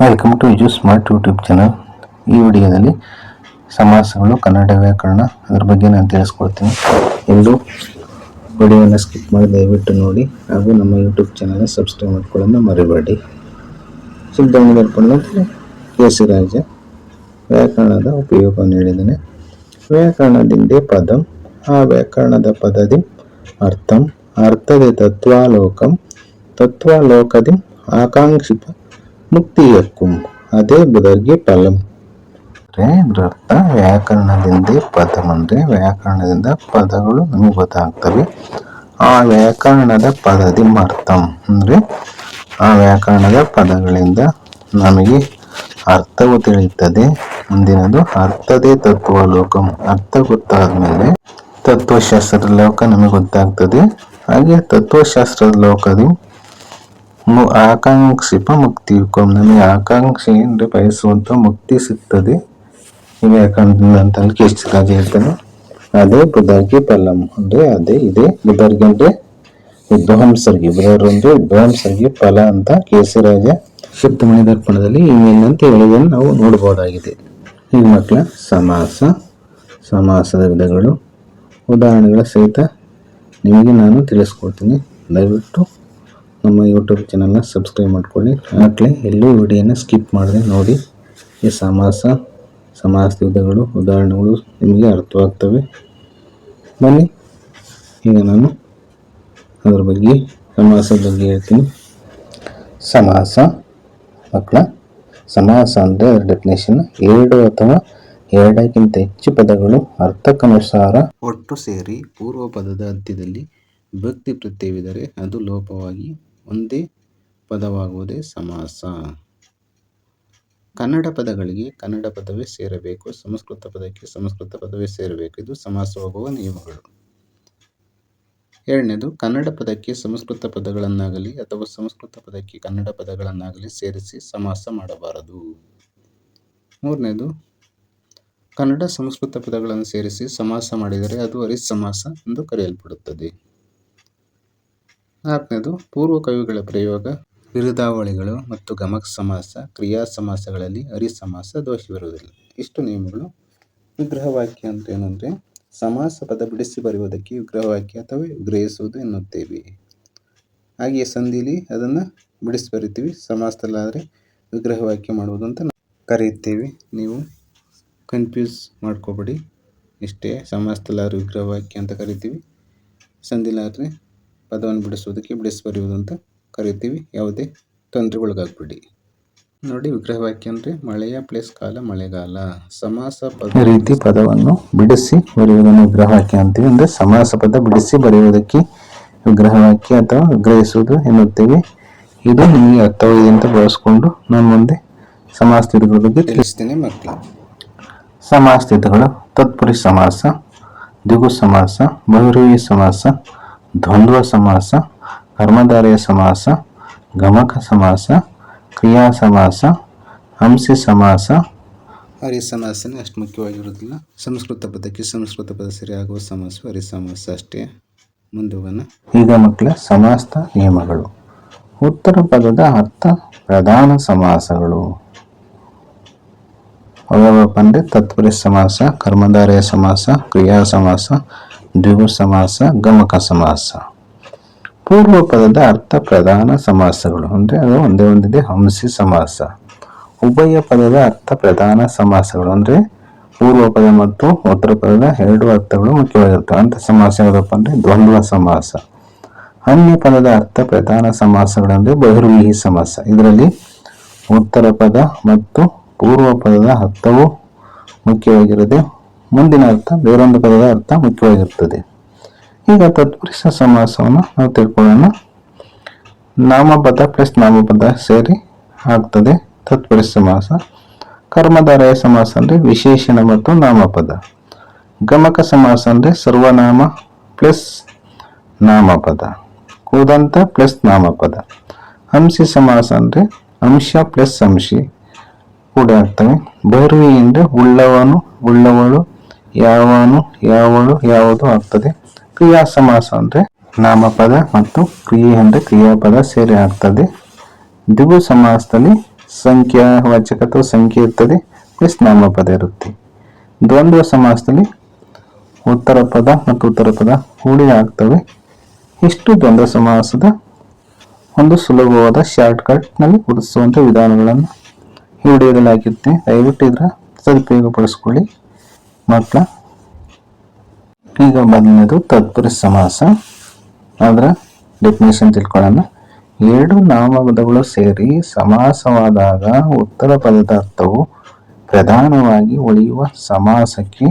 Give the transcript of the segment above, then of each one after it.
Welcome to U smart YouTube channel ಈ ವಿಡಿಯೋದಲ್ಲಿ ಸಮಾಸಗಳು ಕನ್ನಡ ವ್ಯಾಕರಣ ಅದ್ರ ಬಗ್ಗೆ ನಾನು ತಿಳಿಸ್ಕೊಡ್ತೀನಿ. ಎಂದು ವಿಡಿಯೋನ ಸ್ಕಿಪ್ ಮಾಡಿ ದಯವಿಟ್ಟು ನೋಡಿ ಹಾಗೂ ನಮ್ಮ ಯೂಟ್ಯೂಬ್ ಚಾನಲ್ನ ಸಬ್ಸ್ಕ್ರೈಬ್ ಮಾಡ್ಕೊಳ್ಳೋದನ್ನ ಮರಿಬೇಡಿ. ಸಿದ್ಧವನ್ನು ದರ್ಪಣದಲ್ಲಿ ಕೇಸರಾಜ ವ್ಯಾಕರಣದ ಉಪಯೋಗವನ್ನು ಹೇಳಿದ್ದಾನೆ ವ್ಯಾಕರಣದಿಂದೇ ಪದಂ, ಆ ವ್ಯಾಕರಣದ ಪದದಿ ಅರ್ಥಂ, ಅರ್ಥದೆ ತತ್ವಾಲೋಕಂ, ತತ್ವಾಲೋಕದಿ ಆಕಾಂಕ್ಷಿಪ ಮುಕ್ತಿಯಕ್ಕುಂ ಅದೇ ಬುಧರ್ಗೆ ಫಲಂ. ಅರ್ಥ ವ್ಯಾಕರಣದಿಂದ ಪದ ಅಂದರೆ ವ್ಯಾಕರಣದಿಂದ ಪದಗಳು ನಮಗೆ ಗೊತ್ತಾಗ್ತವೆ. ಆ ವ್ಯಾಕರಣದ ಪದದಿ ಅರ್ಥಂ ಅಂದ್ರೆ ಆ ವ್ಯಾಕರಣದ ಪದಗಳಿಂದ ನಮಗೆ ಅರ್ಥವು ತಿಳಿಯುತ್ತದೆ. ಮುಂದಿನದು ಅರ್ಥದೇ ತತ್ವ ಲೋಕಂ. ಅರ್ಥ ಗೊತ್ತಾದ ಮೇಲೆ ತತ್ವಶಾಸ್ತ್ರದ ಲೋಕ ನಮಗೆ ಗೊತ್ತಾಗ್ತದೆ. ಹಾಗೆ ತತ್ವಶಾಸ್ತ್ರದ ಲೋಕದಿ ಆಕಾಂಕ್ಷಿಪ ಮುಕ್ತಿ ಯುಕಂ ನಮಗೆ ಆಕಾಂಕ್ಷೆ ಬಯಸುವಂಥ ಮುಕ್ತಿ ಸಿಗ್ತದೆ. ಈ ಅಂತ ಕೇಶರಾಜ ಹೇಳ್ತಾನೆ. ಅದೇ ಬುಧರ್ಗೆ ಫಲಂ. ಅಂದ್ರೆ ಅದೇ ಇದೆ. ಬುಧರ್ಗೆ ಅಂದ್ರೆ ಬುಧರು ಅಂದ್ರೆ ವಿದ್ವಾಂಸರಿಗೆ ಫಲ ಅಂತ ಕೇಸರಾಜ ಶಿಪ್ತಮಣಿ ದರ್ಪಣದಲ್ಲಿ ಅಂತ ಹೇಳಿದನ್ನು ನಾವು ನೋಡಬಹುದಾಗಿದೆ. ಈಗ ಮಕ್ಕಳ ಸಮಾಸ, ಸಮಾಸದ ವಿಧಗಳು, ಉದಾಹರಣೆಗಳ ಸಹಿತ ನಿಮಗೆ ನಾನು ತಿಳಿಸ್ಕೊಡ್ತೀನಿ. ದಯವಿಟ್ಟು ನಮ್ಮ ಯೂಟ್ಯೂಬ್ ಚಾನಲ್ನ ಸಬ್ಸ್ಕ್ರೈಬ್ ಮಾಡ್ಕೊಳ್ಳಿ. ಆಗಲೇ ಎಲ್ಲೂ ವಿಡಿಯೋನ ಸ್ಕಿಪ್ ಮಾಡಿದೆ ನೋಡಿ. ಈ ಸಮಾಸ ಸಮಾಸದ ವಿಧಗಳು ಉದಾಹರಣೆಗಳು ನಿಮಗೆ ಅರ್ಥವಾಗ್ತವೆ. ಬನ್ನಿ, ಈಗ ನಾನು ಅದರ ಬಗ್ಗೆ ಸಮಾಸದ ಬಗ್ಗೆ ಹೇಳ್ತೀನಿ. ಸಮಾಸ, ಮಕ್ಕಳ, ಸಮಾಸ ಅಂದರೆ ಡೆಫಿನೇಷನ್ ಎರಡು ಅಥವಾ ಎರಡಕ್ಕಿಂತ ಹೆಚ್ಚು ಪದಗಳು ಅರ್ಥಕ್ಕನುಸಾರ ಒಟ್ಟು ಸೇರಿ ಪೂರ್ವ ಪದದ ಅಂತ್ಯದಲ್ಲಿ ಭಕ್ತಿ ಪ್ರತ್ಯಯವಿದ್ದರೆ ಅದು ಲೋಪವಾಗಿ ಒಂದೇ ಪದವಾಗುವುದೇ ಸಮಾಸ. ಕನ್ನಡ ಪದಗಳಿಗೆ ಕನ್ನಡ ಪದವೇ ಸೇರಬೇಕು, ಸಂಸ್ಕೃತ ಪದಕ್ಕೆ ಸಂಸ್ಕೃತ ಪದವೇ ಸೇರಬೇಕು. ಇದು ಸಮಾಸವಾಗುವ ನಿಯಮಗಳು. ಎರಡನೇದು, ಕನ್ನಡ ಪದಕ್ಕೆ ಸಂಸ್ಕೃತ ಪದಗಳನ್ನಾಗಲಿ ಅಥವಾ ಸಂಸ್ಕೃತ ಪದಕ್ಕೆ ಕನ್ನಡ ಪದಗಳನ್ನಾಗಲಿ ಸೇರಿಸಿ ಸಮಾಸ ಮಾಡಬಾರದು. ಮೂರನೇದು, ಕನ್ನಡ ಸಂಸ್ಕೃತ ಪದಗಳನ್ನು ಸೇರಿಸಿ ಸಮಾಸ ಮಾಡಿದರೆ ಅದು ಅರಿಸಮಾಸ ಎಂದು ಕರೆಯಲ್ಪಡುತ್ತದೆ. ನಾಲ್ಕನೇದು ಪೂರ್ವ ಕವಿಗಳ ಪ್ರಯೋಗ ವಿರುದಾವಳಿಗಳು ಮತ್ತು ಗಮಕ ಸಮಾಸ, ಕ್ರಿಯಾ ಸಮಾಸಗಳಲ್ಲಿ ಅರಿಸಮಾಸ ದೋಷವಿರುವುದಿಲ್ಲ ಇಷ್ಟು ನಿಯಮಗಳು. ವಿಗ್ರಹವಾಕ್ಯ ಅಂತ ಏನಂದರೆ, ಸಮಾಸ ಪದ ಬಿಡಿಸಿ ಬರೆಯುವುದಕ್ಕೆ ವಿಗ್ರಹವಾಕ್ಯ ಅಥವಾ ವಿಗ್ರಹಿಸುವುದು ಎನ್ನುತ್ತೇವೆ. ಹಾಗೆಯೇ ಸಂಧಿಲಿ ಅದನ್ನು ಬಿಡಿಸಿ ಬರಿತೀವಿ ಸಮಾಸದಲ್ಲಾದರೆ ವಿಗ್ರಹವಾಕ್ಯ ಮಾಡುವುದು ಅಂತ ಕರೆಯುತ್ತೇವೆ. ನೀವು ಕನ್ಫ್ಯೂಸ್ ಮಾಡ್ಕೋಬೇಡಿ. ಇಷ್ಟೇ, ಸಮಾಸದಲ್ಲಾದ್ರೆ ವಿಗ್ರಹವಾಕ್ಯ ಅಂತ ಕರಿತೀವಿ. ಸಂಧಿಲಾದ್ರೆ ಪದವನ್ನು ಬಿಡಿಸುವುದಕ್ಕೆ ಬಿಡಿಸಿ ಬರೆಯುವುದು ಅಂತ ಕರಿತೀವಿ ಯಾವುದೇ ತೊಂದರೆಗೊಳಗಾಗಬೇಡಿ. ನೋಡಿ ವಿಗ್ರಹವಾಕ್ಯ ಅಂದರೆ ಮಳೆಯ ಪ್ಲೇಸ್ ಕಾಲ ಮಳೆಗಾಲ. ಸಮಾಸ ಪದ ರೀತಿ ಪದವನ್ನು ಬಿಡಿಸಿ ಬರೆಯುವುದನ್ನು ವಿಗ್ರಹವಾಕ್ಯ ಅಂತೀವಿ. ಅಂದರೆ ಸಮಾಸ ಪದ ಬಿಡಿಸಿ ಬರೆಯುವುದಕ್ಕೆ ವಿಗ್ರಹವಾಕ್ಯ ಅಥವಾ ವಿಗ್ರಹಿಸುವುದು ಎನ್ನುತ್ತೇವೆ. ಇದು ನಿಮಗೆ ಅರ್ಥವಾಗಿದೆ ಅಂತ ಬಳಸ್ಕೊಂಡು ನಾನು ಮುಂದೆ ಸಮಾಸ್ಥಿತಿಗಳ ಬಗ್ಗೆ ತಿಳಿಸ್ತೇನೆ. ಮಕ್ಕಳು ಸಮಾಸಗಳು ತತ್ಪುರಿ ಸಮಾಸ ದ್ವಿಗು ಸಮಾಸ ಬಹುರೂಹಿ ಸಮಾಸ ದ್ವಂದ್ವ ಸಮಾಸ ಕರ್ಮಧಾರಯ ಸಮಾಸ ಗಮಕ ಸಮಾಸ ಕ್ರಿಯಾ ಸಮಾಸ ಹಂಸಿ ಸಮಾಸ. ಹರಿ ಸಮಾಸನೇ ಅಷ್ಟು ಮುಖ್ಯವಾಗಿರುವುದಿಲ್ಲ. ಸಂಸ್ಕೃತ ಪದಕ್ಕೆ ಸಂಸ್ಕೃತ ಪದ ಸರಿಯಾಗುವ ಸಮಾಸ ಹರಿ ಸಮಾಸ ಅಷ್ಟೇ ಮುಂದುವನ. ಈಗ ಮಕ್ಕಳ ಸಮಾಸದ ನಿಯಮಗಳು. ಉತ್ತರ ಪದದ ಅರ್ಥ ಪ್ರಧಾನ ಸಮಾಸಗಳು. ಅವುಯಾವಪ್ಪ ಅಂದರೆ ತತ್ಪುರುಷ ಸಮಾಸ ಕರ್ಮಧಾರಯ ಸಮಾಸ ಕ್ರಿಯಾ ಸಮಾಸ ದ್ವಿಗು ಸಮಾಸ, ಗಮಕ ಸಮಾಸ. ಪೂರ್ವ ಪದದ ಅರ್ಥ ಪ್ರಧಾನ ಸಮಾಸಗಳು. ಅಂದರೆ ಅದು ಒಂದೇ ಒಂದಿದೆ, ಹಂಸಿ ಸಮಾಸ. ಉಭಯ ಪದದ ಅರ್ಥ ಪ್ರಧಾನ ಸಮಾಸಗಳು. ಅಂದರೆ ಪೂರ್ವ ಪದ ಮತ್ತು ಉತ್ತರ ಪದದ ಎರಡು ಅರ್ಥಗಳು ಮುಖ್ಯವಾಗಿರ್ತವೆ. ಅಂತ ಸಮಾಸ ಯಾವುದಪ್ಪ ಅಂದರೆ ದ್ವಂದ್ವ ಸಮಾಸ. ಅನ್ಯ ಪದದ ಅರ್ಥ ಪ್ರಧಾನ ಸಮಾಸಗಳೆಂದರೆ ಬಹಿರ್ವಿಹಿ ಸಮಾಸ. ಇದರಲ್ಲಿ ಉತ್ತರ ಪದ ಮತ್ತು ಪೂರ್ವ ಪದದ ಅರ್ಥವು ಮುಖ್ಯವಾಗಿರದೆ ಮುಂದಿನ ಅರ್ಥ, ಬೇರೊಂದು ಪದದ ಅರ್ಥ ಮುಖ್ಯವಾಗಿರುತ್ತದೆ ಈಗ ತತ್ಪುರುಷ ಸಮಾಸವನ್ನು ನಾವು ತಿಳ್ಕೊಳ್ಳೋಣ. ನಾಮಪದ ಪ್ಲಸ್ ನಾಮಪದ ಸೇರಿ ಆಗ್ತದೆ ತತ್ಪುರುಷ ಸಮಾಸ. ಕರ್ಮಧಾರಯ ಸಮಾಸ ಅಂದರೆ ವಿಶೇಷಣ ಮತ್ತು ನಾಮಪದ. ಗಮಕ ಸಮಾಸ ಅಂದರೆ ಸರ್ವನಾಮ ಪ್ಲಸ್ ನಾಮಪದ. ಕೂದಂತ ಪ್ಲಸ್ ನಾಮಪದ. ಹಂಸಿ ಸಮಾಸ ಅಂದರೆ ಅಂಶ ಪ್ಲಸ್ ಅಂಶಿ. ಕೂಡ ಆಗ್ತವೆ. ಬೈರ್ವಿ ಅಂದರೆ ಉಳ್ಳವನು, ಉಳ್ಳವಳು ಯಾವನು, ಯಾವಳು, ಯಾವುದು ಆಗ್ತದೆ? ಕ್ರಿಯಾ ಸಮಾಸ ಅಂದರೆ ನಾಮಪದ ಮತ್ತು ಕ್ರಿಯೆ ಅಂದರೆ ಕ್ರಿಯಾಪದ ಸೇರಿ ಆಗ್ತದೆ. ದ್ವಿಗು ಸಮಾಸದಲ್ಲಿ ಸಂಖ್ಯಾವಾಚಕ ಅಥವಾ ಸಂಖ್ಯೆ ಇರ್ತದೆ ಪ್ಲಸ್ ನಾಮಪದ ಇರುತ್ತೆ. ದ್ವಂದ್ವ ಸಮಾಸದಲ್ಲಿ ಉತ್ತರ ಪದ ಮತ್ತು ಉತ್ತರ ಪದ ಹೂಡಿ ಆಗ್ತವೆ. ಇಷ್ಟು ದ್ವಂದ್ವ ಸಮಾಸದ ಒಂದು ಸುಲಭವಾದ ಶಾರ್ಟ್ಕಟ್ನಲ್ಲಿ ನಲ್ಲಿ ಗುರುತಿಸುವಂತ ವಿಧಾನಗಳನ್ನು ಈ ವಿಡಿಯೋದಲ್ಲಿ ಹಾಕಿರ್ತೀನಿ ದಯವಿಟ್ಟು ಇದರ ಸದುಪಯೋಗ ಪಡಿಸ್ಕೊಳ್ಳಿ. ಮಕ್ಕಳ ಈಗ ಮೊದಲನೇದು ತತ್ಪುರುಷ ಸಮಾಸ. ಅದರ ಡೆಫಿನೇಷನ್ ತಿಳ್ಕೊಳ್ಳೋಣ. ಎರಡು ನಾಮಪದಗಳು ಸೇರಿ ಸಮಾಸವಾದಾಗ ಉತ್ತರ ಪದದ ಅರ್ಥವು ಪ್ರಧಾನವಾಗಿ ಉಳಿಯುವ ಸಮಾಸಕ್ಕೆ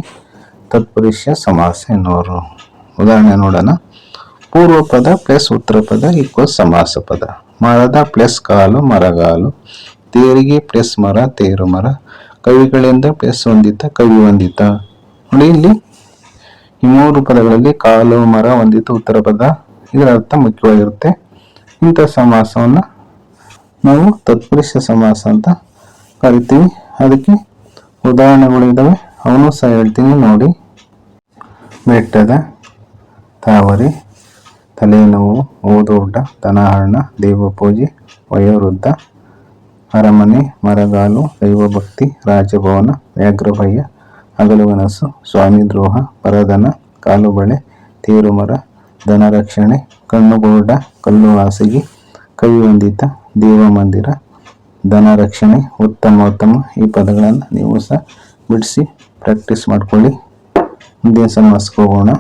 ತತ್ಪುರುಷ ಸಮಾಸ ಎನ್ನುವರು. ಉದಾಹರಣೆ ನೋಡೋಣ. ಪೂರ್ವ ಪದ ಪ್ಲಸ್ ಉತ್ತರ ಪದ ಈಕ್ವಲ್ ಸಮಾಸ ಪದ ಮರದ ಪ್ಲಸ್ ಕಾಲು ಮರಗಾಲು. ತೇರಿಗೆ ಪ್ಲಸ್ ಮರ, ತೇರು ಮರ. ಕವಿಗಳಿಂದ ಪ್ಲಸ್ ಹೊಂದಿತ ಕವಿ ಹೊಂದಿತ ನೋಡಿ ಇಲ್ಲಿ ಈ ಮೂರು ಪದಗಳಲ್ಲಿ ಕಾಲು, ಮರ, ಹೊಂದಿದ್ದ ಉತ್ತರ ಪದ. ಇದರ ಅರ್ಥ ಮುಖ್ಯವಾಗಿರುತ್ತೆ. ಇಂಥ ಸಮಾಸವನ್ನು ನಾವು ತತ್ಪುರುಷ ಸಮಾಸ ಅಂತ ಕರಿತೀವಿ. ಅದಕ್ಕೆ ಉದಾಹರಣೆಗಳು ಇದ್ದಾವೆ ಅವನು ಸಹ ಹೇಳ್ತೀನಿ ನೋಡಿ. ಬೆಟ್ಟದ ತಾವರೆ, ತಲೆನೋವು, ಓದೋಟ, ದನಹರಣ, ದೇವಪೂಜೆ, ವಯೋವೃದ್ಧ ಅರಮನೆ, ಮರಗಾಲು, ದೈವಭಕ್ತಿ, ರಾಜಭವನ, ವ್ಯಾಘ್ರಭಯ್ಯ, ಹಗಲುಗನಸು ಸ್ವಾಮಿ ದ್ರೋಹ ಪರದನ ಕಾಲುಬಳೆ, ತೇರುಮರ, ಧನರಕ್ಷಣೆ, ಕಣ್ಣುಗೋಡ ಕಲ್ಲು ಹಾಸಿಗೆ ದೇವ ಮಂದಿರ ದೇವಮಂದಿರ, ಧನರಕ್ಷಣೆ ಉತ್ತಮ ಉತ್ತಮ ಈ ಪದಗಳನ್ನು ನೀವು ಸಹ ಬಿಡಿಸಿ ಪ್ರಾಕ್ಟೀಸ್ ಮಾಡ್ಕೊಳ್ಳಿ. ಮುಂದಿನ ಸಮಾಸಕ್ಕೆ ಹೋಗೋಣ.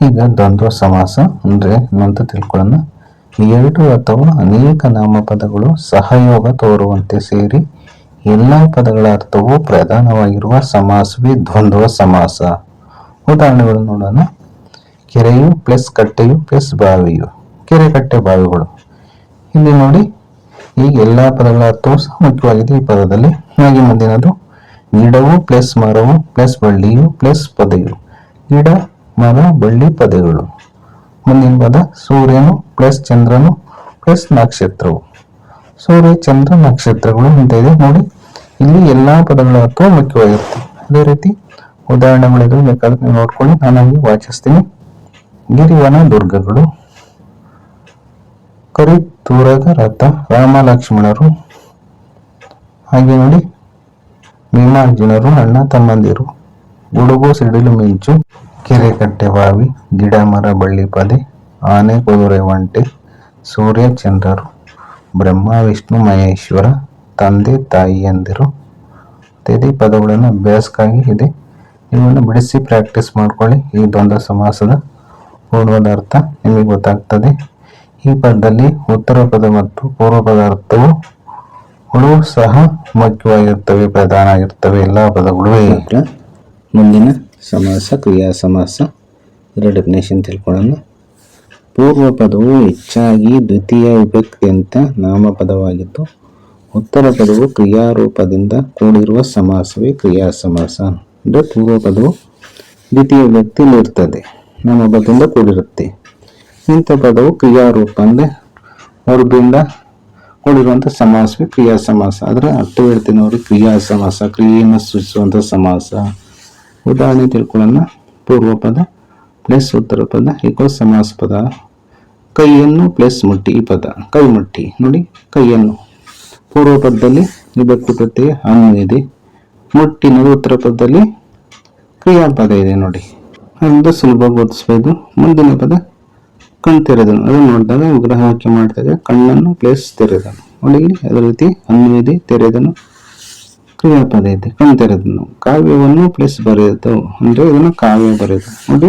ಈಗ ದ್ವಂದ್ವ ಸಮಾಸ ಅಂದರೆ ಅಂತ ತಿಳ್ಕೊಳ್ಳೋಣ. ಎರಡು ಅಥವಾ ಅನೇಕ ನಾಮಪದಗಳು ಸಹಯೋಗ ತೋರುವಂತೆ ಸೇರಿ ಎಲ್ಲ ಪದಗಳ ಅರ್ಥವು ಪ್ರಧಾನವಾಗಿರುವ ಸಮಾಸವೇ ದ್ವಂದ್ವ ಸಮಾಸ. ಉದಾಹರಣೆಗಳು ನೋಡೋಣ. ಕೆರೆಯು ಪ್ಲಸ್ ಕಟ್ಟೆಯು ಪ್ಲಸ್ ಬಾವಿಯು. ಕೆರೆ ಕಟ್ಟೆ ಬಾವಿಗಳು. ಇಲ್ಲಿ ನೋಡಿ ಈಗ ಎಲ್ಲ ಪದಗಳ ಅರ್ಥವು ಸಹ ಮುಖ್ಯವಾಗಿದೆ ಈ ಪದದಲ್ಲಿ ಹಾಗೆ ಮುಂದಿನದು. ಗಿಡವು ಪ್ಲಸ್ ಮರವು ಪ್ಲಸ್ ಬಳ್ಳಿಯು ಪ್ಲಸ್ ಪದೆಯು. ಗಿಡ ಮರ, ಬಳ್ಳಿ, ಪದೆಗಳು. ಮುಂದಿನ ಪದ ಸೂರ್ಯನು ಪ್ಲಸ್ ಚಂದ್ರನು ಪ್ಲಸ್ ನಕ್ಷತ್ರವು. ಸೂರ್ಯ, ಚಂದ್ರ, ನಕ್ಷತ್ರಗಳು ಅಂತ ಇದೆ. ನೋಡಿ, ಇಲ್ಲಿ ಎಲ್ಲಾ ಪದಗಳ ಅರ್ಥವು ಮುಖ್ಯವಾಗಿರುತ್ತೆ. ಅದೇ ರೀತಿ ಉದಾಹರಣೆಗಳಿದ್ರು ಬೇಕಾದ್ರೆ ನೀವು ನೋಡ್ಕೊಳ್ಳಿ ನಾನು ಹಂಗೆ ವಾಚಿಸ್ತೀನಿ. ಗಿರಿವನ ದುರ್ಗಗಳು. ಕರಿ ತೂರದ ರಥ ರಾಮ ಲಕ್ಷ್ಮಣರು ಹಾಗೆ ನೋಡಿ, ಭೀಮಾರ್ಜುನರು, ಅಣ್ಣ ತಮ್ಮಂದಿರು. ಗುಡುಗು, ಸಿಡಿಲು, ಮಿಂಚು. ಕೆರೆ ಕಟ್ಟೆ ಬಾವಿ ಗಿಡ ಮರ ಬಳ್ಳಿ ಪದೆ, ಆನೆ ಕುದುರೆ ಒಂಟೆ, ಸೂರ್ಯ ಚಂದ್ರರು, ಬ್ರಹ್ಮ, ವಿಷ್ಣು, ಮಹೇಶ್ವರ, ತಂದೆ ತಾಯಿಯಂದಿರು ಇತ್ಯಾದಿ ಪದಗಳನ್ನು ಅಭ್ಯಾಸಕ್ಕಾಗಿ ಇದೆ. ಇವನ್ನು ಬಿಡಿಸಿ ಪ್ರಾಕ್ಟೀಸ್ ಮಾಡ್ಕೊಳ್ಳಿ. ಈ ದ್ವಂದ್ವ ಸಮಾಸದ ಪೂರ್ವದ ಅರ್ಥ ನಿಮಗೆ ಗೊತ್ತಾಗ್ತದೆ. ಈ ಪದದಲ್ಲಿ ಉತ್ತರ ಪದ ಮತ್ತು ಪೂರ್ವ ಪದ ಅರ್ಥವು ಗಳು ಸಹ ಮುಖ್ಯವಾಗಿರ್ತವೆ, ಪ್ರಧಾನ ಆಗಿರ್ತವೆ. ಎಲ್ಲ ಪದಗಳು ಮುಂದಿನ ಸಮಾಸ, ಕ್ರಿಯಾ ಸಮಾಸ ಇದರ ಡೆಫಿನೇಷನ್ ತಿಳ್ಕೊಳ್ಳೋಣ ಪೂರ್ವ ಪದವು ಹೆಚ್ಚಾಗಿ ದ್ವಿತೀಯ ವಿಭಕ್ತಿಯಂತ ನಾಮಪದವಾಗಿದ್ದು ಉತ್ತರ ಪದವು ಕ್ರಿಯಾರೂಪದಿಂದ ಕೂಡಿರುವ ಸಮಾಸವೇ ಕ್ರಿಯಾ ಸಮಾಸ. ಅಂದರೆ ಪೂರ್ವ ಪದವು ದ್ವಿತೀಯ ವ್ಯಕ್ತಿಯಲ್ಲಿರ್ತದೆ ನಾಮಪದದಿಂದ ಕೂಡಿರುತ್ತೆ. ಇಂಥ ಪದವು ಕ್ರಿಯಾರೂಪ ಅಂದರೆ ವರ್ಗದಿಂದ ಕೂಡಿರುವಂಥ ಸಮಾಸವೇ ಕ್ರಿಯಾ ಸಮಾಸ. ಅದರ ಅರ್ಥ ಹೇಳ್ತೀನಿ ಅವರು ಕ್ರಿಯಾ ಸಮಾಸ, ಕ್ರಿಯೆಯನ್ನು ಸೂಚಿಸುವಂಥ ಸಮಾಸ. ಉದಾಹರಣೆ ತಿಳ್ಕೊಳ್ಳೋಣ. ಪೂರ್ವ ಪದ, ಪ್ಲಸ್ ಉತ್ತರ ಪದ ಈಕ್ವಲ್ ಸಮಾಸ ಪದ. ಕೈಯನ್ನು ಪ್ಲಸ್ ಮುಟ್ಟಿ ಈ ಪದ. ಕೈ ಮುಟ್ಟಿ. ನೋಡಿ, ಕೈಯನ್ನು. ಪೂರ್ವ ಪದದಲ್ಲಿ ವಿಭಕ್ತಿ ಪ್ರತ್ಯಯ ಅನ್ನು ಇದೆ. ಮುಟ್ಟಿನದು ಉತ್ತರ ಪದದಲ್ಲಿ ಕ್ರಿಯಾಪದ ಇದೆ ನೋಡಿ. ಅದರಿಂದ ಸುಲಭ ಓದಿಸ್ಬೋದು ಮುಂದಿನ ಪದ, ಕಣ್ ತೆರೆದನು. ಅದನ್ನು ನೋಡಿದಾಗ ವಿಗ್ರಹ ವಾಕ್ಯ ಮಾಡಿದಾಗ ಕಣ್ಣನ್ನು ಪ್ಲೇಸ್ ತೆರೆದನು. ನೋಡಿ, ಅದೇ ರೀತಿ ಅನ್ನು ಇದೆ, ತೆರೆದನು. ಕ್ರಿಯಾಪದ ಇದೆ ಕಣ್ ತೆರೆದನು ಕಾವ್ಯವನ್ನು ಪ್ಲಸ್ ಬರೆಯೋದು ಅಂದ್ರೆ ಇದನ್ನು ಕಾವ್ಯ ಬರೆಯೋದು. ನೋಡಿ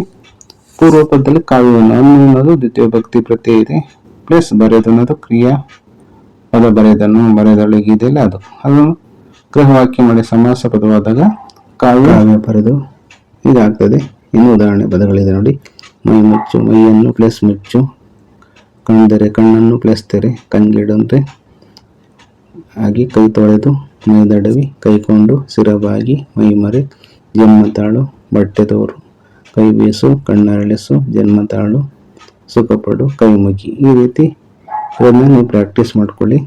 ಪೂರ್ವ ಪದದಲ್ಲಿ ಕಾವ್ಯವನ್ನು ಅನ್ನು ಅನ್ನೋದು ದ್ವಿತೀಯ ಭಕ್ತಿ ಪ್ರತ್ಯಯ ಇದೆ. ಪ್ಲಸ್ ಬರೆದು ಅನ್ನೋದು ಕ್ರಿಯಾ. ಪದ ಬರೆದನು ಬರೆದಳು ಇಲ್ಲ ಅದು. ಅದನ್ನು ಗೃಹವಾಕ್ಯ ಮಾಡಿ ಸಮಾಸ ಪದವಾದಾಗ ಕಾವ್ಯ ಕಾವ್ಯ ಬರೆದು ಇದಾಗ್ತದೆ. ಇನ್ನು ಉದಾಹರಣೆ ಪದಗಳಿದೆ ನೋಡಿ. ಮೈ ಮುಚ್ಚು ಮೈಯನ್ನು ಪ್ಲಸ್ ಮುಚ್ಚು. ಕಣ್ದರೆ ಕಣ್ಣನ್ನು ಪ್ಲಸ್ ತೆರೆ. ಕಂಗಿಡಂದ್ರೆ ಹಾಗೆ ಕೈ ತೊಳೆದು. ಮೈದಡವಿ ಕೈಕೊಂಡು ಸಿರಬಾಗಿ ಮೈಮರೆ ಜನ್ಮತಾಳು ಕೈ ಬೀಸು, ಕಣ್ಣರಳಿಸು ಜನ್ಮ ತಾಳು ಸುಖಪಡು, ಕೈಮುಗಿ. ಈ ರೀತಿ ಇದನ್ನು ನೀವು ಪ್ರಾಕ್ಟೀಸ್ ಮಾಡಿಕೊಳ್ಳಿ.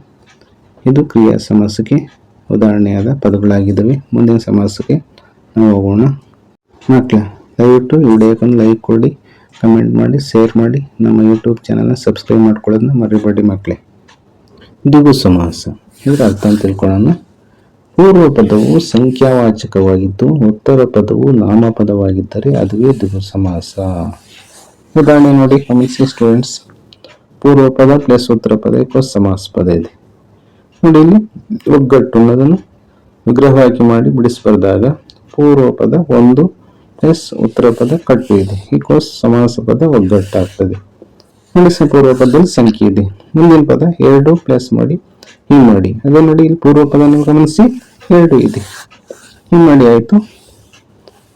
ಇದು ಕ್ರಿಯಾ ಸಮಾಸಕ್ಕೆ ಉದಾಹರಣೆಯಾದ ಪದಗಳಾಗಿದ್ದಾವೆ. ಮುಂದಿನ ಸಮಾಸಕ್ಕೆ ನಾವು ಹೋಗೋಣ. ಮಕ್ಕಳ, ದಯವಿಟ್ಟು ವಿಡಿಯೋಕ್ಕೊಂದು ಲೈಕ್ ಕೊಡಿ ಕಮೆಂಟ್ ಮಾಡಿ ಶೇರ್ ಮಾಡಿ. ನಮ್ಮ ಯೂಟ್ಯೂಬ್ ಚಾನಲ್ನ ಸಬ್ಸ್ಕ್ರೈಬ್ ಮಾಡ್ಕೊಳ್ಳೋದನ್ನ ಮರಿಬೇಡಿ ಮಕ್ಕಳೇ. ದಿಗು ಸಮಾಸ. ಇದರ ಅರ್ಥ ತಿಳ್ಕೊಳ್ಳೋಣ. ಪೂರ್ವ ಪದವು ಸಂಖ್ಯಾವಾಚಕವಾಗಿದ್ದು, ಉತ್ತರ ಪದವು ನಾಮಪದವಾಗಿದ್ದರೆ ಅದುವೇ ದ್ವಿಗು ಸಮಾಸ ಉದಾಹರಣೆ ನೋಡಿ, ಗಮನಿಸಿ ಸ್ಟೂಡೆಂಟ್ಸ್ ಪೂರ್ವ ಪದ ಪ್ಲಸ್ ಉತ್ತರ ಪದ ಪ್ಲಸ್ ಸಮಾಸ ಪದ ಇದೆ. ನೋಡಿ ಇಲ್ಲಿ ಒಗ್ಗಟ್ಟು ಅನ್ನೋದನ್ನು ವಿಗ್ರಹವಾಗಿ ಮಾಡಿ ಬಿಡಿಸ್ಬಾರ್ದಾಗ ಪೂರ್ವ ಪದ ಒಂದು ಪ್ಲಸ್ ಉತ್ತರ ಪದ ಕಟ್ಟು ಇದೆ. ಈಕ್ವಸ್ ಸಮಾಸ ಪದ ಒಗ್ಗಟ್ಟಾಗ್ತದೆ. ಪೂರ್ವ ಪದದಲ್ಲಿ ಸಂಖ್ಯೆ ಇದೆ. ಮುಂದಿನ ಪದ ಎರಡು ಪ್ಲಸ್ ಮಾಡಿ ಹಿಂಗ್ ಮಾಡಿ. ಅದೇ ನೋಡಿ ಇಲ್ಲಿ ಪೂರ್ವ ಪದ ನೀವು ಗಮನಿಸಿ. ಎರಡು ಇದೆ. ಹಿಂಗೆ ಮಾಡಿ ಆಯ್ತು.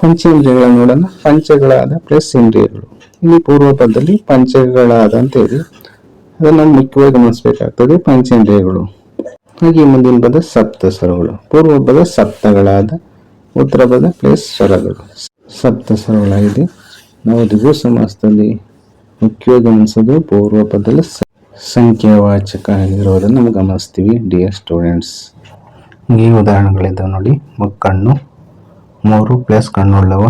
ಪಂಚೇಂದ್ರಿಯಗಳ ನೋಡೋಣ. ಪಂಚಗಳಾದ ಪ್ಲಸ್ ಇಂದ್ರಿಯಗಳು. ಇಲ್ಲಿ ಪೂರ್ವ ಪದದಲ್ಲಿ ಪಂಚಗಳಾದ ಅಂತ ಹೇಳಿ ಅದನ್ನು ಮುಖ್ಯವಾಗಿ ಗಮನಿಸಬೇಕಾಗ್ತದೆ ಪಂಚೇಂದ್ರಿಯಗಳು. ಹಾಗೆ ಮುಂದಿನ ಪದ ಸಪ್ತ ಸ್ವರಗಳು ಪೂರ್ವ ಪದ ಸಪ್ತಗಳಾದ ಉತ್ತರ ಪದ ಪ್ಲಸ್ ಸ್ವರಗಳು. ಸಪ್ತ ಸ್ವರಗಳಾಗಿದೆ ನಾವು ದ್ವಿಗು ಸಮಾಸದಲ್ಲಿ ಮುಖ್ಯವಾಗಿ ಗಮನಿಸೋದು ಪೂರ್ವ ಪದದಲ್ಲಿ ಸಂಖ್ಯಾವಾಚಕ ಆಗಿರೋದನ್ನು ನಾವು ಗಮನಿಸ್ತೀವಿ. ಡಿಯರ್ ಸ್ಟೂಡೆಂಟ್ಸ್ ಈ ಉದಾಹರಣೆಗಳಿದ್ದಾವೆ ನೋಡಿ. ಕಣ್ಣು. ಮೂರು ಪ್ಲಸ್ ಕಣ್ಣುಳ್ಳವ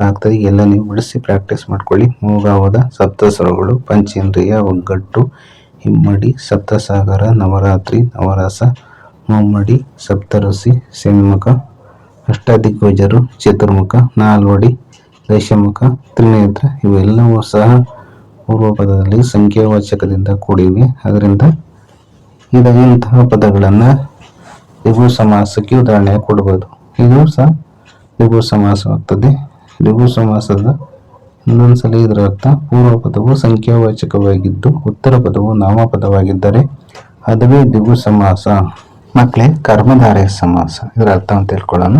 ಆಗ್ತದೆ ಎಲ್ಲ ನೀವು ಬಿಡಿಸಿ ಪ್ರಾಕ್ಟೀಸ್ ಮಾಡ್ಕೊಳ್ಳಿ. ಮೂಗಾವದ, ಸಪ್ತಸ್ವರಗಳು, ಪಂಚೇಂದ್ರಿಯ, ಒಗ್ಗಟ್ಟು, ಹಿಮ್ಮಡಿ, ಸಪ್ತಸಾಗರ, ನವರಾತ್ರಿ, ನವರಸ, ಮುಮ್ಮಡಿ ಸಪ್ತರುಸಿ ಸೆಮ್ಮುಖ ಅಷ್ಟದಿಗ್ಗಜರು ಚತುರ್ಮುಖ, ನಾಲ್ವಡಿ, ದಶಮುಖ, ತ್ರಿನೇತ್ರ, ಇವೆಲ್ಲವೂ ಸಹ ಪೂರ್ವ ಪದದಲ್ಲಿ ಸಂಖ್ಯಾವಾಚಕದಿಂದ ಕೂಡಿವೆ. ಅದರಿಂದ ಇದ ಇಂತಹ ಪದಗಳನ್ನು ದ್ವಿಗು ಸಮಾಸಕ್ಕೆ ಉದಾಹರಣೆ ಕೊಡಬಹುದು ಇದು ಸಹ ದ್ವಿಗು ಸಮಾಸವಾಗ್ತದೆ. ದ್ವಿಗು ಸಮಾಸದ ಇನ್ನೊಂದ್ಸಲ ಇದರ ಅರ್ಥ ಪೂರ್ವ ಪದವು ಸಂಖ್ಯಾವಾಚಕವಾಗಿದ್ದು ಉತ್ತರ ಪದವು ನಾಮಪದವಾಗಿದ್ದರೆ ಅದುವೇ ದ್ವಿಗು ಸಮಾಸ. ಮಕ್ಕಳೇ ಕರ್ಮಧಾರಯ ಸಮಾಸ. ಇದರ ಅರ್ಥ ಅಂತ ತಿಳ್ಕೊಳ್ಳೋಣ.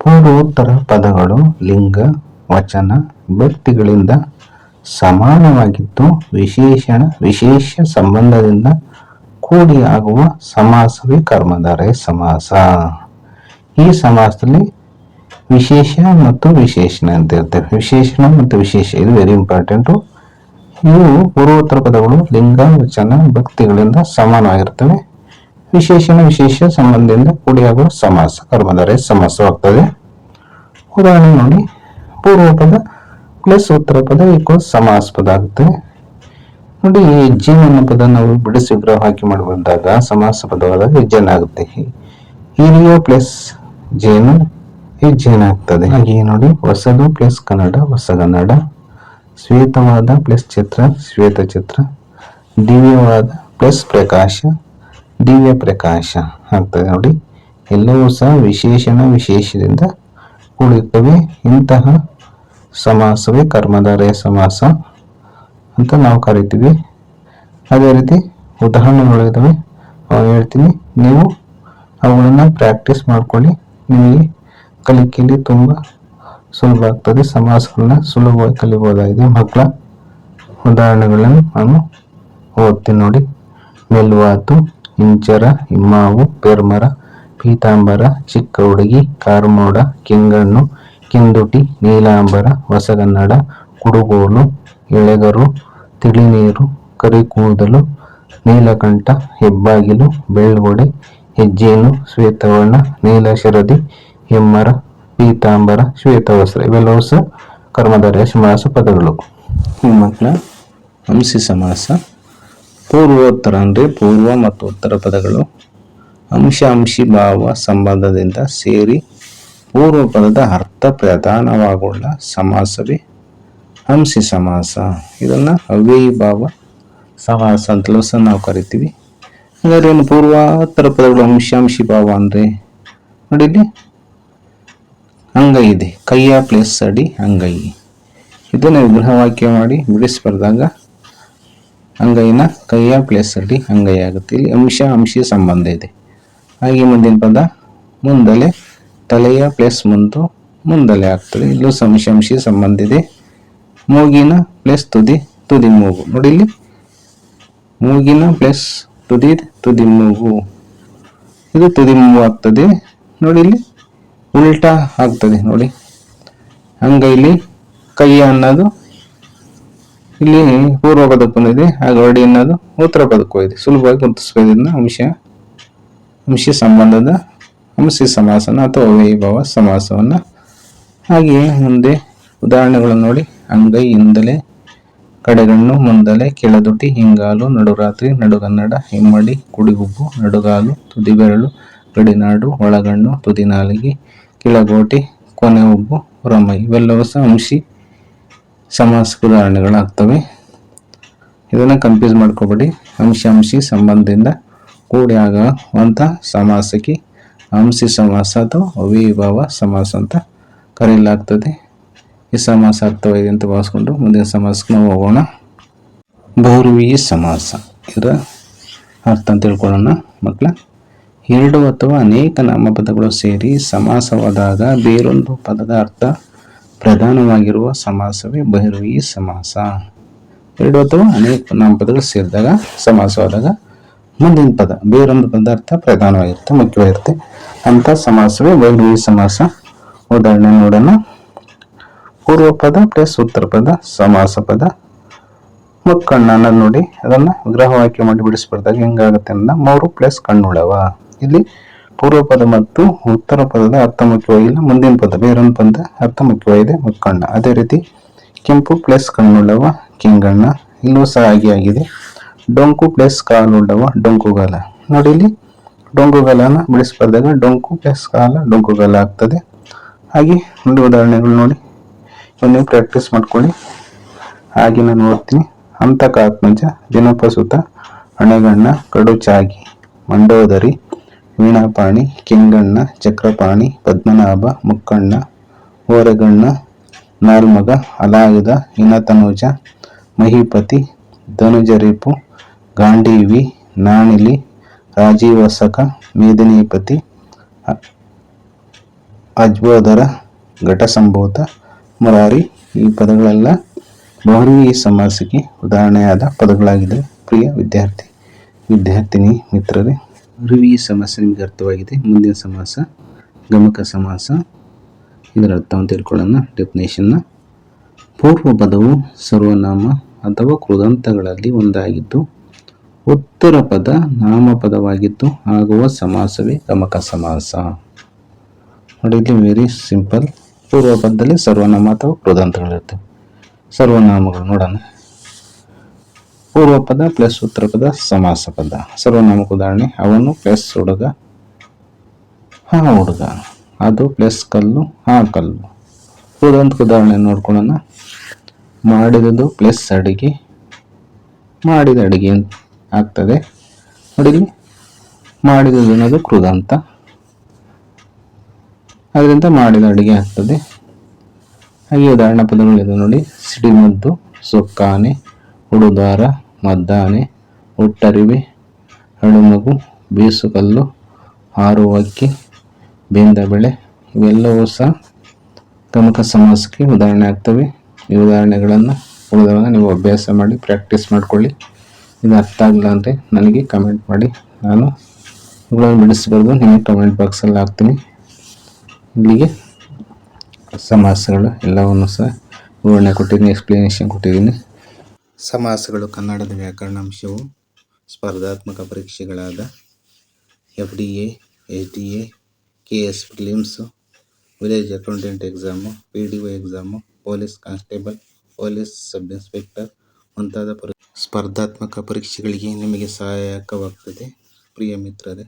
ಪೂರ್ವೋತ್ತರ ಪದಗಳು ಲಿಂಗ, ವಚನ, ವ್ಯಕ್ತಿಗಳಿಂದ ಸಮಾನವಾಗಿದ್ದು ವಿಶೇಷಣ, ವಿಶೇಷ ಸಂಬಂಧದಿಂದ ಕೂಡಿ ಆಗುವ ಸಮಾಸವೇ ಕರ್ಮಧಾರಯ ಸಮಾಸ. ಈ ಸಮಾಸದಲ್ಲಿ ವಿಶೇಷ ಮತ್ತು ವಿಶೇಷಣ ಅಂತ ಇರ್ತವೆ ವಿಶೇಷಣ ಮತ್ತು ವಿಶೇಷ, ಇದು ವೆರಿ ಇಂಪಾರ್ಟೆಂಟು ಇವು ಪೂರ್ವೋತ್ತರ ಪದಗಳು, ಲಿಂಗ, ವಚನ, ಭಕ್ತಿಗಳಿಂದ ಸಮಾನವಾಗಿರ್ತವೆ. ವಿಶೇಷಣ, ವಿಶೇಷ ಸಂಬಂಧದಿಂದ ಕೂಡಿಯಾಗುವ ಸಮಾಸ ಕರ್ಮಧಾರಯ ಸಮಾಸವಾಗ್ತದೆ. ಉದಾಹರಣೆ ನೋಡಿ. ಪೂರ್ವ ಪದ ಪ್ಲಸ್ ಉತ್ತರ ಪದ ಈಕ್ವಲ್ ಸಮಾಸ ಪದ ಆಗುತ್ತೆ ನೋಡಿ, ಈ ಹೆಜ್ಜೆನ್ ಅನ್ನೋ ಪದ ನಾವು ಬಿಡಿಸಿ ವಿಗ್ರಹ ಹಾಕಿ ಬಂದಾಗ ಸಮಾಸ ಪದವಾದಾಗ ಹೆಜ್ಜೆನ್ ಆಗುತ್ತೆ ಹಿರಿಯ ಪ್ಲಸ್ ಜೇನು ಜೇನ್ ಆಗ್ತದೆ. ಹಾಗೆ ನೋಡಿ, ಹೊಸದು ಪ್ಲಸ್ ಕನ್ನಡ, ಹೊಸಗನ್ನಡ, ಶ್ವೇತವಾದ ಪ್ಲಸ್ ಚಿತ್ರ, ಶ್ವೇತ ಚಿತ್ರ, ದಿವ್ಯವಾದ ಪ್ಲಸ್ ಪ್ರಕಾಶ, ದಿವ್ಯ ಪ್ರಕಾಶ ಆಗ್ತದೆ ನೋಡಿ. ಎಲ್ಲವೂ ಸಹ ವಿಶೇಷಣ ವಿಶೇಷದಿಂದ ಕೂಡಿರ್ತವೆ. ಇಂತಹ ಸಮಾಸವೇ ಕರ್ಮಧಾರಯ ಸಮಾಸ ಅಂತ ನಾವು ಕರಿತೀವಿ. ಅದೇ ರೀತಿ ಉದಾಹರಣೆಗಳಿದ್ದಾವೆ ಅವನು ಹೇಳ್ತೀನಿ, ನೀವು ಅವುಗಳನ್ನು ಪ್ರಾಕ್ಟೀಸ್ ಮಾಡ್ಕೊಳ್ಳಿ. ನಿಮಗೆ ಕಲಿಕೆಯಲ್ಲಿ ತುಂಬ ಸುಲಭ ಆಗ್ತದೆ. ಸಮಾಸಗಳನ್ನ ಸುಲಭವಾಗಿ ಕಲಿಬೋದಾಗಿದೆ ಮಕ್ಕಳ ಉದಾಹರಣೆಗಳನ್ನು ನಾನು ಓದ್ತೀನಿ ನೋಡಿ. ಮೆಲ್ವಾತು ಇಂಚರ ಇಮ್ಮಾವು ಪೆರ್ಮರ ಪೀತಾಂಬರ, ಚಿಕ್ಕ ಹುಡುಗಿ, ಕಾರ್ಮೋಡ, ಕೆಂಗಣ್ಣು ಕಿಂದುಟಿ, ನೀಲಾಂಬರ, ಹೊಸಗನ್ನಡ, ಕುಡುಗೋಲು, ಎಳೆಗರು, ತಿಳಿನೀರು, ಕರಿಕೂದಲು, ನೀಲಕಂಠ, ಹೆಬ್ಬಾಗಿಲು, ಬೆಳ್ಗೊಡೆ, ಹೆಜ್ಜೇನು, ಶ್ವೇತವರ್ಣ, ನೀಲಶರದಿ, ಹೆಮ್ಮರ, ಪೀತಾಂಬರ, ಶ್ವೇತವಸ್ತ್ರ ಇವೆಲ್ಲವೂ ಸಹ ಕರ್ಮಧಾರಯ ಸಮಾಸ ಪದಗಳು. ಮಕ್ಕಳ ಅಂಶಿ ಸಮಾಸ, ಪೂರ್ವೋತ್ತರ ಅಂದರೆ ಪೂರ್ವ ಮತ್ತು ಉತ್ತರ ಪದಗಳು. ಅಂಶ, ಅಂಶಿ, ಭಾವ, ಸಂಬಂಧದಿಂದ ಸೇರಿ ಪೂರ್ವ ಪದದ ಅರ್ಥ ಪ್ರಧಾನವಾಗುಳ್ಳ ಸಮಾಸವೇ ಅಂಶಿ ಸಮಾಸ. ಇದನ್ನು ಅವ್ಯಯಿ ಭಾವ ಸಮಾಸ ಅಂತಲೂ ಸಹ ನಾವು ಕರಿತೀವಿ. ಹಾಗಾದ್ರೆ ಏನು ಪೂರ್ವಾತ್ತರ ಪದಗಳು ಅಂಶಾಂಶಿ ಭಾವ ಅಂದರೆ ನೋಡಿ ಅಂಗೈ ಇದೆ. ಕೈಯ ಪ್ಲೇಸ್ ಅಡಿ ಅಂಗೈ. ಇದನ್ನು ವಿಗ್ರಹವಾಕ್ಯ ಮಾಡಿ ಬಿಡಿಸಿ ಬರೆದಾಗ ಅಂಗೈನ ಕೈಯ ಪ್ಲೇಸ್ ಅಡಿ ಅಂಗೈ ಆಗುತ್ತೆ. ಇಲ್ಲಿ ಅಂಶ ಅಂಶಿ ಸಂಬಂಧ ಇದೆ. ಹಾಗೆ ಮುಂದಿನ ಪದ ಮುಂದಲೆ ತಲೆಯ ಪ್ಲಸ್ ಮುಂದು ಮುಂದಲೆ ಆಗ್ತದೆ. ಇಲ್ಲೂ ಸಂಶಂಶಿ ಸಂಬಂಧ ಇದೆ. ಮೂಗಿನ ಪ್ಲಸ್ ತುದಿ ತುದಿ ಮೂಗು. ನೋಡಿ ಇಲ್ಲಿ. ಮೂಗಿನ ಪ್ಲಸ್ ತುದಿ ತುದಿ ಮೂಗು. ಇದು ತುದಿ ಮೂಗು ಆಗ್ತದೆ. ನೋಡಿ ಇಲ್ಲಿ. ಉಲ್ಟಾ ಆಗ್ತದೆ. ನೋಡಿ. ಅಂಗೈಲಿ ಕೈಯ ಅನ್ನೋದು. ಇಲ್ಲಿ ಪೂರ್ವ ಪದಕ್ಕೂ ಇದೆ. ಹಾಗೆ ಹೊರಡಿ ಅನ್ನೋದು ಉತ್ತರ ಪದಕ್ಕೂ ಇದೆ. ಸುಲಭವಾಗಿ ಗುರುತಿಸ್ಬೋದು ಅಂಶ ಅಂಶ ಸಂಬಂಧದ ಅಂಶಿ ಸಮಾಸನ ಅಥವಾ ವೈಭವ ಸಮಾಸವನ್ನ. ಹಾಗೆಯೇ ಮುಂದೆ ಉದಾಹರಣೆಗಳನ್ನು ನೋಡಿ. ಅಂಗೈ ಹಿಂದಲೇ ಕಡೆಗಣ್ಣು ಮುಂದಲೆ ಕೆಳದುಟಿ ಹಿಂಗಾಲು, ನಡುರಾತ್ರಿ, ನಡುಗನ್ನಡ, ಹಿಮ್ಮಡಿ ಕುಡಿಗುಬ್ಬು ನಡುಗಾಲು, ತುದಿಬೆರಳು, ಗಡಿನಾಡು, ಒಳಗಣ್ಣು, ತುದಿನಾಲಿಗೆ, ಕೆಳಗೋಟಿ ಕೊನೆ ಉಬ್ಬು ಹೊರಮೈ ಇವೆಲ್ಲವೂ ಸಹ ಅಂಶಿ ಸಮಾಸಕ್ಕೆ ಉದಾಹರಣೆಗಳಾಗ್ತವೆ. ಇದನ್ನು ಕನ್ಫ್ಯೂಸ್ ಮಾಡ್ಕೋಬೇಡಿ. ಅಂಶ, ಅಂಶಿ ಸಂಬಂಧದಿಂದ ಕೂಡಿ ಆಗುವಂಥ ಸಮಾಸಕ್ಕೆ ಅಂಶಿ ಸಮಾಸ ಅಥವಾ ಅವಿಭಾವ ಸಮಾಸ ಅಂತ ಕರೆಯಲಾಗ್ತದೆ. ಈ ಸಮಾಸ ಅರ್ಥವಾಗಿದೆ ಅಂತ ಭಾವಿಸ್ಕೊಂಡು ಮುಂದಿನ ಸಮಾಸಕ್ಕೆ ನಾವು ಹೋಗೋಣ. ಬಹುರ್ವೀಯ ಸಮಾಸ ಇದರ ಅರ್ಥ ಅಂತ ತಿಳ್ಕೊಳ್ಳೋಣ ಮಕ್ಕಳ ಎರಡು ಅಥವಾ ಅನೇಕ ನಾಮಪದಗಳು ಸೇರಿ ಸಮಾಸವಾದಾಗ ಬೇರೊಂದು ಪದದ ಅರ್ಥ ಪ್ರಧಾನವಾಗಿರುವ ಸಮಾಸವೇ ಬಹಿರ್ವೀಯ ಸಮಾಸ. ಎರಡು ಅಥವಾ ಅನೇಕ ನಾಮಪದಗಳು ಸೇರಿದಾಗ ಸಮಾಸವಾದಾಗ ಮುಂದಿನ ಪದ ಬೇರೊಂದು ಪದ ಅರ್ಥ ಪ್ರಧಾನವಾಗಿರುತ್ತೆ, ಮುಖ್ಯವಾಗಿರುತ್ತೆ. ಅಂತ ಸಮಾಸವೇ ವೈಭವಿ ಸಮಾಸ. ಉದಾಹರಣೆ ನೋಡೋಣ. ಪೂರ್ವ ಪದ ಪ್ಲಸ್ ಉತ್ತರ ಪದ ಸಮಾಸ ಪದ. ಮುಕ್ಕಣ್ಣ ನೋಡಿ, ಅದನ್ನ ವಿಗ್ರಹವಾಕ್ಯ ಮಾಡಿ ಬಿಡಿಸ್ಬಾರ್ದಾಗ ಹೆಂಗಾಗುತ್ತೆ ಅಂದ್ರೆ ಮೂರು ಪ್ಲಸ್ ಕಣ್ಣುಳವ. ಇಲ್ಲಿ ಪೂರ್ವ ಪದ ಮತ್ತು ಉತ್ತರ ಪದದ ಅರ್ಥ ಮುಖ್ಯವಾಗಿಲ್ಲ ಮುಂದಿನ ಪದ ಬೇರೊಂದು ಪದ ಅರ್ಥ ಮುಖ್ಯವಾಗಿದೆ ಮುಕ್ಕಣ್ಣ ಅದೇ ರೀತಿ ಕೆಂಪು ಪ್ಲಸ್ ಕಣ್ಣುಳ್ಳವ ಕಿಂಗಣ್ಣ. ಇಲ್ಲೂ ಸಹ ಹಾಗೆ ಆಗಿದೆ. ಡೊಂಕು ಪ್ಲಸ್ ಕಾಲುಳ್ಳವ ಡೊಂಕುಗಾಲ. ನೋಡಿ ಇಲ್ಲಿ ಡೊಂಕುಗಾಲನ ಬಿಡಿಸ್ಬಾರ್ದಾಗ ಡೊಂಕು ಪ್ಲಸ್ ಕಾಲ ಡೊಂಕುಗಾಲ ಆಗ್ತದೆ. ಹಾಗೆ ಒಂದು ಉದಾಹರಣೆಗಳು ನೋಡಿ. ನೀವು ಪ್ರಾಕ್ಟೀಸ್ ಮಾಡ್ಕೊಳ್ಳಿ. ಹಾಗೆ ನಾನು ಓದ್ತೀನಿ ಅಂತಕಾತ್ಮಜ ದಿನಪಸುತ ಅಣೆಗಣ್ಣ, ಕಡುಚಾಗಿ, ಮಂಡೋದರಿ, ವೀಣಾಪಾಣಿ, ಕೆಂಗಣ್ಣ, ಚಕ್ರಪಾಣಿ, ಪದ್ಮನಾಭ, ಮುಕ್ಕಣ್ಣ, ಓರಗಣ್ಣ, ನಾಲ್ಮಗ ಅಲಾಯುಧ ಇನತನುಜ ಮಹಿಪತಿ ಧನುಜರಿಪು ಗಾಂಡೀವಿ, ನಾಣಿಲಿ ರಾಜೀವಸಕ ಮೇದಿನೀಪತಿ ಅಜ್ಬೋಧರ ಘಟಸಂಭೂತ ಮುರಾರಿ ಈ ಪದಗಳೆಲ್ಲ ಬಹುರ್ವೀಯ ಸಮಾಸಕ್ಕೆ ಉದಾಹರಣೆಯಾದ ಪದಗಳಾಗಿದೆ ಪ್ರಿಯ ವಿದ್ಯಾರ್ಥಿ, ವಿದ್ಯಾರ್ಥಿನಿ, ಮಿತ್ರರೇ. ಬಹುರ್ವೀಯ ಸಮಸ್ಯೆ ನಿಮಗೆ ಅರ್ಥವಾಗಿದೆ, ಮುಂದಿನ ಸಮಾಸ, ಗಮಕ ಸಮಾಸ. ಇದರ ಅರ್ಥವನ್ನು ತಿಳ್ಕೊಳ್ಳೋಣ ಡೆಫಿನೇಷನ್ನ ಪೂರ್ವ ಪದವು ಸರ್ವನಾಮ ಅಥವಾ ಕೃದಂತಗಳಲ್ಲಿ ಒಂದಾಗಿದ್ದು ಉತ್ತರ ಪದ ನಾಮಪದವಾಗಿದ್ದು ಆಗುವ ಸಮಾಸವೇ ಗಮಕ ಸಮಾಸ. ನೋಡಿ, ಇಲ್ಲಿ ವೆರಿ ಸಿಂಪಲ್ ಪೂರ್ವ ಪದದಲ್ಲಿ ಸರ್ವನಾಮ ಅಥವಾ ಕೃದಂತಗಳಿರ್ತವೆ ಸರ್ವನಾಮಗಳು ನೋಡೋಣ. ಪೂರ್ವ ಪದ ಪ್ಲಸ್ ಉತ್ತರ ಪದ ಸಮಾಸ ಪದ. ಸರ್ವನಾಮಕ ಉದಾಹರಣೆ, ಅವನು ಪ್ಲಸ್ ಹುಡುಗ, ಹಾ ಹುಡುಗ. ಅದು ಪ್ಲಸ್ ಕಲ್ಲು, ಹಾ ಕಲ್ಲು. ಕೃದಂತಕ ಉದಾಹರಣೆ ನೋಡ್ಕೊಳ್ಳೋಣ. ಮಾಡಿದದು ಪ್ಲಸ್ ಅಡಿಗೆ, ಮಾಡಿದ ಅಡಿಗೆ ಆಗ್ತದೆ. ನೋಡಿ ಇಲ್ಲಿ ಮಾಡಿದ ಅನ್ನೋದು ಕೃದಂತ ಅದರಿಂದ ಮಾಡಿದ ಅಡುಗೆ ಆಗ್ತದೆ. ಹಾಗೆ ಉದಾಹರಣೆ ಪದಗಳಿದೆ ನೋಡಿ. ಸಿಡಿಮದ್ದು, ಸೊಕ್ಕಾನೆ, ಉಡುದಾರ, ಮದ್ದಾನೆ, ಹುಟ್ಟರಿವೆ ಹಳುಮಗು ಬೀಸುಕಲ್ಲು ಹಾರುವ ಅಕ್ಕಿ ಬೆಂದ ಬೆಳೆ ಇವೆಲ್ಲವೂ ಸಹ ಗಮಕ ಸಮಾಸಕ್ಕೆ ಉದಾಹರಣೆ ಆಗ್ತವೆ. ಈ ಉದಾಹರಣೆಗಳನ್ನು ಉಳಿದಾಗ ನೀವು ಅಭ್ಯಾಸ ಮಾಡಿ ಪ್ರಾಕ್ಟೀಸ್ ಮಾಡಿಕೊಳ್ಳಿ. ಇದು ಅರ್ಥ ಆಗಿಲ್ಲ ಅಂದರೆ ನನಗೆ ಕಮೆಂಟ್ ಮಾಡಿ. ನಾನು ಇವುಗಳನ್ನು ಬಿಡಿಸ್ಬೋದು ನಿಮಗೆ ಕಮೆಂಟ್ ಬಾಕ್ಸಲ್ಲಿ ಹಾಕ್ತೀನಿ. ಇಲ್ಲಿಗೆ ಸಮಾಸಗಳು ಎಲ್ಲವನ್ನು ಸಹ ವಿವರಣೆ ಕೊಟ್ಟಿದ್ದೀನಿ ಎಕ್ಸ್ಪ್ಲನೇಷನ್ ಕೊಟ್ಟಿದ್ದೀನಿ. ಸಮಾಸಗಳು ಕನ್ನಡದ ವ್ಯಾಕರಣಾಂಶವು ಸ್ಪರ್ಧಾತ್ಮಕ ಪರೀಕ್ಷೆಗಳಾದ F D A H D A K S films, village accountant exam, P D O exam, police constable, police sub inspector ಮುಂತಾದ ಪರ ಸ್ಪರ್ಧಾತ್ಮಕ ಪರೀಕ್ಷೆಗಳಿಗೆ ನಿಮಗೆ ಸಹಾಯಕವಾಗ್ತದೆ. ಪ್ರಿಯ ಮಿತ್ರರೇ,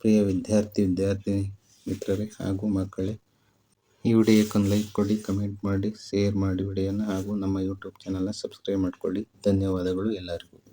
ಪ್ರಿಯ ವಿದ್ಯಾರ್ಥಿ ವಿದ್ಯಾರ್ಥಿನಿ ಮಿತ್ರರೇ ಹಾಗೂ ಮಕ್ಕಳೇ, ಈ ವಿಡಿಯೋಕ್ಕೊಂದು ಲೈಕ್ ಕೊಡಿ, ಕಮೆಂಟ್ ಮಾಡಿ, ಶೇರ್ ಮಾಡಿ ವಿಡಿಯೋನ ಹಾಗೂ ನಮ್ಮ ಯೂಟ್ಯೂಬ್ ಚಾನಲ್ನ ಸಬ್ಸ್ಕ್ರೈಬ್ ಮಾಡಿಕೊಳ್ಳಿ. ಧನ್ಯವಾದಗಳು ಎಲ್ಲರಿಗೂ.